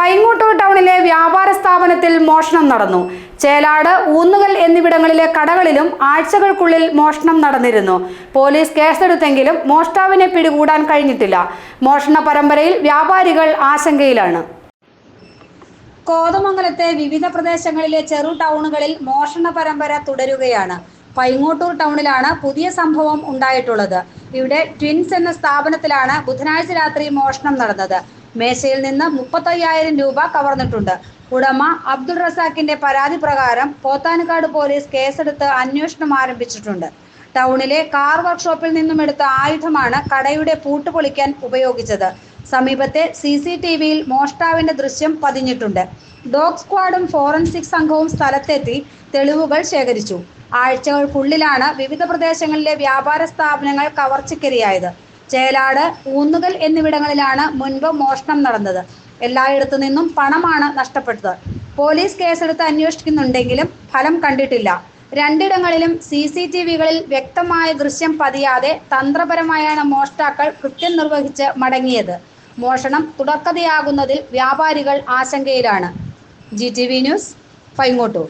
പൈങ്ങോട്ടൂർ ടൗണിലെ വ്യാപാര സ്ഥാപനത്തിൽ മോഷണം നടന്നു. ചേലാട് ഊന്നുകൽ എന്നിവിടങ്ങളിലെ കടകളിലും ആഴ്ചകൾക്കുള്ളിൽ മോഷണം നടന്നിരുന്നു. പോലീസ് കേസെടുത്തെങ്കിലും മോഷ്ടാവിനെ പിടികൂടാൻ കഴിഞ്ഞിട്ടില്ല. മോഷണ പരമ്പരയിൽ വ്യാപാരികൾ ആശങ്കയിലാണ്. കോതമംഗലത്തെ വിവിധ പ്രദേശങ്ങളിലെ ചെറു ടൗണുകളിൽ മോഷണ പരമ്പര തുടരുകയാണ്. പൈങ്ങോട്ടൂർ ടൗണിലാണ് പുതിയ സംഭവം ഉണ്ടായിട്ടുള്ളത്. ഇവിടെ ട്വിൻസ് എന്ന സ്ഥാപനത്തിലാണ് ബുധനാഴ്ച രാത്രി മോഷണം നടന്നത്. മേശയിൽ നിന്ന് മുപ്പത്തയ്യായിരം രൂപ കവർന്നിട്ടുണ്ട്. ഉടമ അബ്ദുൾ റസാഖിന്റെ പരാതി പ്രകാരം പോത്താനക്കാട് പോലീസ് കേസെടുത്ത് അന്വേഷണം ആരംഭിച്ചിട്ടുണ്ട്. ടൗണിലെ കാർ വർക്ക്ഷോപ്പിൽ നിന്നും എടുത്ത ആയുധമാണ് കടയുടെ പൂട്ട് പൊളിക്കാൻ ഉപയോഗിച്ചത്. സമീപത്തെ സി സി ടി വിയിൽ മോഷ്ടാവിന്റെ ദൃശ്യം പതിഞ്ഞിട്ടുണ്ട്. ഡോഗ് സ്ക്വാഡും ഫോറൻസിക് സംഘവും സ്ഥലത്തെത്തി തെളിവുകൾ ശേഖരിച്ചു. ആഴ്ചകൾക്കുള്ളിലാണ് വിവിധ പ്രദേശങ്ങളിലെ വ്യാപാര സ്ഥാപനങ്ങൾ കവർച്ചയ്ക്കിരയായത് ചേലാട് ഊന്നുകൽ എന്നിവിടങ്ങളിലാണ് മുൻപ് മോഷണം നടന്നത്. എല്ലായിടത്തു നിന്നും പണമാണ് നഷ്ടപ്പെട്ടത്. പോലീസ് കേസെടുത്ത് അന്വേഷിക്കുന്നുണ്ടെങ്കിലും ഫലം കണ്ടിട്ടില്ല. രണ്ടിടങ്ങളിലും സി സി ടി വികളിൽ വ്യക്തമായ ദൃശ്യം പതിയാതെ തന്ത്രപരമായാണ് മോഷ്ടാക്കൾ കൃത്യം നിർവഹിച്ച് മടങ്ങിയത്. മോഷണം തുടക്കതയാകുന്നതിൽ വ്യാപാരികൾ ആശങ്കയിലാണ്. G T V news Paingottoor.